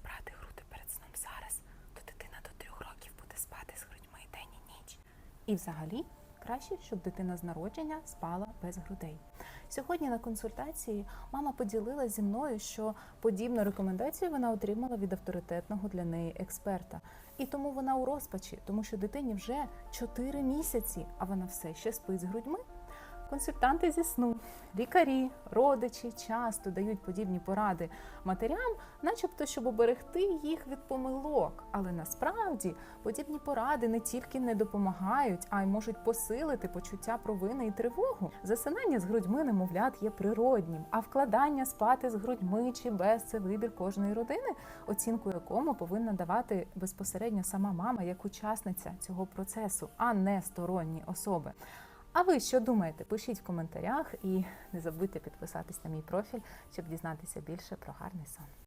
забрати груди перед сном зараз, то дитина до трьох років буде спати з грудьми день і ніч. І взагалі краще, щоб дитина з народження спала без грудей. Сьогодні на консультації мама поділилася зі мною, що подібну рекомендацію вона отримала від авторитетного для неї експерта. І тому вона у розпачі, тому що дитині вже 4 місяці, а вона все ще спить з грудьми. Консультанти зі сну, лікарі, родичі часто дають подібні поради матерям, начебто, щоб оберегти їх від помилок. Але насправді подібні поради не тільки не допомагають, а й можуть посилити почуття провини і тривогу. Засинання з грудьми немовлят є природнім, а вкладання спати з грудьми чи без це вибір кожної родини, оцінку якому повинна давати безпосередньо сама мама як учасниця цього процесу, а не сторонні особи. А ви що думаєте? Пишіть в коментарях і не забудьте підписатись на мій профіль, щоб дізнатися більше про гарний сон.